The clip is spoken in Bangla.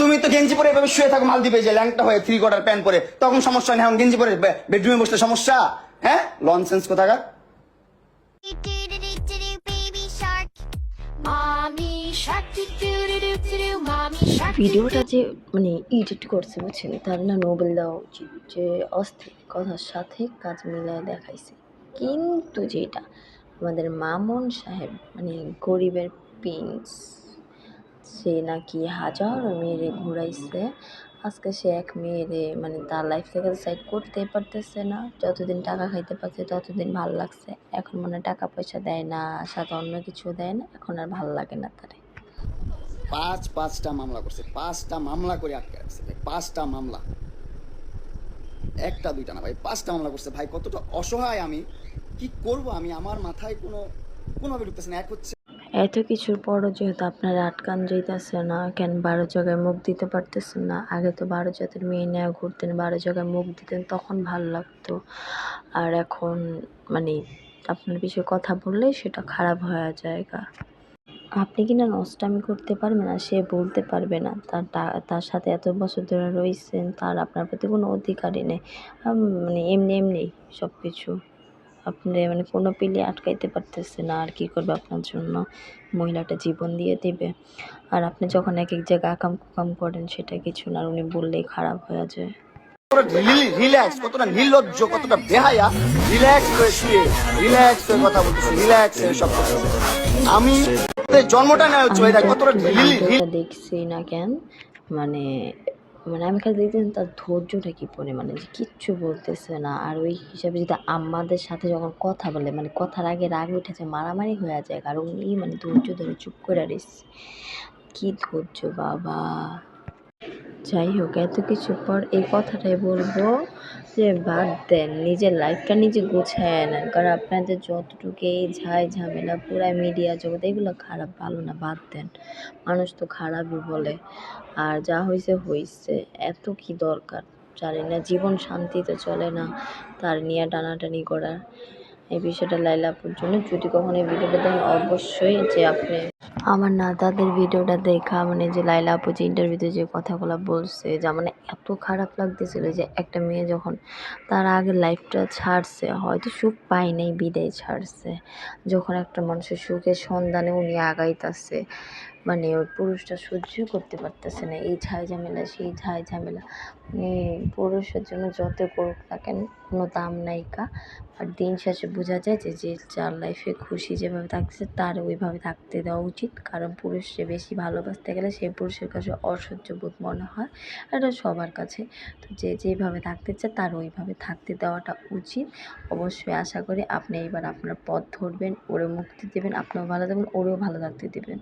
তুমি তো গেঞ্জি পরে এভাবে শুয়ে থাকো মালদ্বীপে যে ল্যাংটা হয়ে থ্রি কোয়ার্টার প্যান্ট পরে, তখন সমস্যা নেই, এখন গেঞ্জি পরে বেডরুমে বসলে সমস্যা? হ্যাঁ? লনসেন্স কোথাকার? ভিডিওটা যে মানে এডিট করছে, বুঝছেন? তার না নোবেল দেওয়া উচিত যে, অস্থির কথার সাথে কাজ মিলায় দেখাইছে। কিন্তু যেটা, আমাদের মামুন সাহেব মানে গরিবের প্রিন্স সে নাকি হাজার মেয়েরে ঘুরাইছে। আজকে সে এক মেয়েরে মানে তার লাইফ থেকে সাইড করতেই পারতেছে না। যতদিন টাকা খাইতে পারছে, ততদিন ভালো লাগছে। এখন মানে টাকা পয়সা দেয় না, সাথে অন্য কিছু দেয় না। এখন আর ভালো লাগে না তারে। পাঁচ, পাঁচটা মামলা করছে। পাঁচটা মামলা করে আটকে রাখছে ভাই, পাঁচটা মামলা। একটা, দুইটা না ভাই, পাঁচটা মামলা করছে। ভাই, কতটা অসহায় আমি। কি করব আমি? আমার মাথায় কোনো কোনোভাবে ঢুকতেছে না। এক হচ্ছে এত কিছুর পরও যেহেতু আপনারা আটকান যেতেছে না, কেন বারো জায়গায় মুখ দিতে পারতেছেন না? আগে তো বারো জাতের মেয়ে নেওয়া ঘুরতেন, বারো জায়গায় মুখ দিতেন, তখন ভালো লাগতো। আর এখন মানে আপনার বিষয়ে কথা বললে সেটা খারাপ হয়ে যায়গা আপনি কি না নষ্টামি করতে পারবেন না সে বলতে পারবে না। তার তার সাথে এত বছর ধরে রয়েছেন, তার আপনার প্রতি কোনো অধিকারই নেই। মানে এমনি এমনি সব কিছু আপনি মানে কোনো পিলে আটকাইতে পারতেছে না আর কি করবে আপনার জন্য? মহিলাটা জীবন দিয়ে দেবে। আর আপনি যখন এক এক জায়গায় আকাম কুকাম করেন সেটা কিছু না আর উনি বললেই খারাপ হয়ে যায়। কতটা রিল্যাক্স কতটা নির্লজ্জ কতটা বেহায়া। রিল্যাক্স হয়ে শুয়ে রিল্যাক্স হয়ে কথা বলতেছে রিল্যাক্স হয়ে সব আমি জন্মটা নেওয়া হচ্ছে কতটা দেখছি না কেন মানে মানে আমি খালি দেখছি তার ধৈর্যটা কি পরিমাণে, যে কিচ্ছু বলতেছে না। আর ওই হিসাবে যদি আমাদের সাথে যখন কথা বলে মানে কথার আগে রাগ উঠেছে মারামারি হয়ে যায়, কারণ উনি মানে ধৈর্য ধরে চুপ করে রয়েছে কি ধৈর্য বাবা। যাই হোক, এত কিছু পর এই কথাটাই বলব যে বাদ দেন, নিজের লাইফটা নিজে গুছায় নেন। কারণ আপনাদের যতটুকু এই ঝাই ঝামেলা পুরা মিডিয়া জগৎ এগুলো খারাপ ভালো না, বাদ দেন। মানুষ তো খারাপই বলে। আর যা হয়েছে হয়েছে এত কি দরকার? জানি না, জীবন শান্তিতে চলে না তার নিয়ে টানাটানি করার। এই বিষয়টা লাইলাপুর জন্য। যদি কখনো এই ভিডিওটা দেখেন, অবশ্যই যে আপনি আমার না, তাদের ভিডিওটা দেখা মানে যে লাইলা আপু যে ইন্টারভিউতে যে কথাগুলো বলছে, যা মানে এত খারাপ লাগতেছিল যে একটা মেয়ে যখন তার আগের লাইফটা ছাড়ছে, হয়তো সুখ পায় নাই, বিদায় ছাড়ছে, যখন একটা মানুষের সুখের সন্ধানে উনি আগাইতেছে মানে ওই পুরুষটা সহ্য করতে পারতেছে না, এই ঝাই ঝামেলা, সেই ঝাই ঝামেলা মানে পুরুষের জন্য যত করুক না কেন, কোনো দাম নাই কা, আর দিন শেষে বোঝা যায় যে যে যার লাইফে খুশি যেভাবে থাকছে, তার ওইভাবে থাকতে দেওয়া উচিত কারণ পুরুষকে বেশি ভালোবাসতে গেলে সেই পুরুষের কাছে অসহ্য বোধ মনে হয় এটা সবার কাছে। তো যে যেভাবে থাকতে চায় তার ওইভাবে থাকতে দেওয়াটা উচিত। অবশ্যই আশা করি আপনি এইবার আপনার পথ ধরবেন, ওরে মুক্তি দেবেন, আপনিও ভালো থাকবেন, ওরেও ভালো থাকতে দেবেন।